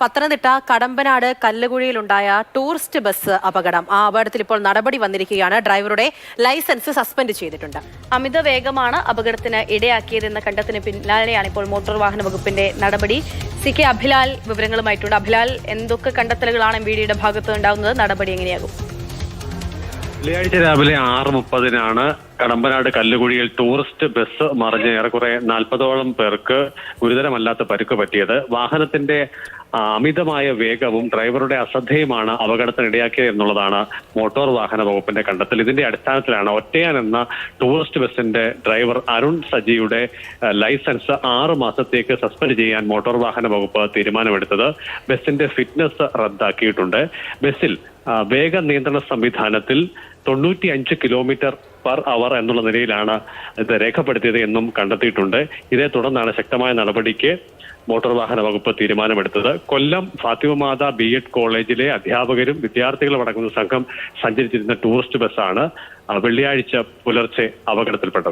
പത്തനംതിട്ട കടമ്പനാട് കല്ലുകുഴിയിലുണ്ടായ tourist bus അപകടം. ആ അപകടത്തിൽ ഇപ്പോൾ നടപടി വന്നിരിക്കുകയാണ്. ഡ്രൈവറുടെ ലൈസൻസ് സസ്പെൻഡ് ചെയ്തിട്ടുണ്ട്. അമിത വേഗമാണ് അപകടത്തിന് ഇടയാക്കിയതെന്ന കണ്ടെത്തിന് പിന്നാലെയാണ് ഇപ്പോൾ മോട്ടോർ വാഹന വകുപ്പിന്റെ നടപടി. സി കെ അഭിലാൽ വിവരങ്ങളുമായിട്ടുണ്ട്. അഭിലാൽ എന്തൊക്കെ കണ്ടെത്തലുകളാണ് എം വി ഡിയുടെ ഭാഗത്ത് ഉണ്ടാകുന്നത്? നടപടി എങ്ങനെയാകും? വെള്ളിയാഴ്ച രാവിലെ ആറ് മുപ്പതിനാണ് കടമ്പനാട് കല്ലുകുഴിയിൽ ടൂറിസ്റ്റ് ബസ് മറിഞ്ഞ് ഏറെക്കുറെ നാൽപ്പതോളം പേർക്ക് ഗുരുതരമല്ലാത്ത പരുക്ക് പറ്റിയത്. വാഹനത്തിന്റെ അമിതമായ വേഗവും ഡ്രൈവറുടെ അശ്രദ്ധയുമാണ് അപകടത്തിനിടയാക്കിയത് എന്നുള്ളതാണ് മോട്ടോർ വാഹന വകുപ്പിന്റെ കണ്ടെത്തൽ. ഇതിന്റെ അടിസ്ഥാനത്തിലാണ് ഒറ്റയാൻ എന്ന ടൂറിസ്റ്റ് ബസിന്റെ ഡ്രൈവർ അരുൺ സജിയുടെ ലൈസൻസ് ആറ് മാസത്തേക്ക് സസ്പെൻഡ് ചെയ്യാൻ മോട്ടോർ വാഹന വകുപ്പ് തീരുമാനമെടുത്തത്. ബസിന്റെ ഫിറ്റ്നസ് റദ്ദാക്കിയിട്ടുണ്ട്. ബസിൽ വേഗ നിയന്ത്രണ സംവിധാനത്തിൽ തൊണ്ണൂറ്റി അഞ്ച് കിലോമീറ്റർ പെർ അവർ എന്നുള്ള നിലയിലാണ് ഇത് രേഖപ്പെടുത്തിയത് എന്നും കണ്ടെത്തിയിട്ടുണ്ട്. ഇതേ തുടർന്നാണ് ശക്തമായ നടപടിക്ക് മോട്ടോർ വാഹന വകുപ്പ് തീരുമാനമെടുത്തത്. കൊല്ലം ഫാത്തിമമാത ബി എഡ് കോളേജിലെ അധ്യാപകരും വിദ്യാർത്ഥികളും അടങ്ങുന്ന സംഘം സഞ്ചരിച്ചിരുന്ന ടൂറിസ്റ്റ് ബസ്സാണ് വെള്ളിയാഴ്ച പുലർച്ചെ അപകടത്തിൽപ്പെട്ടത്.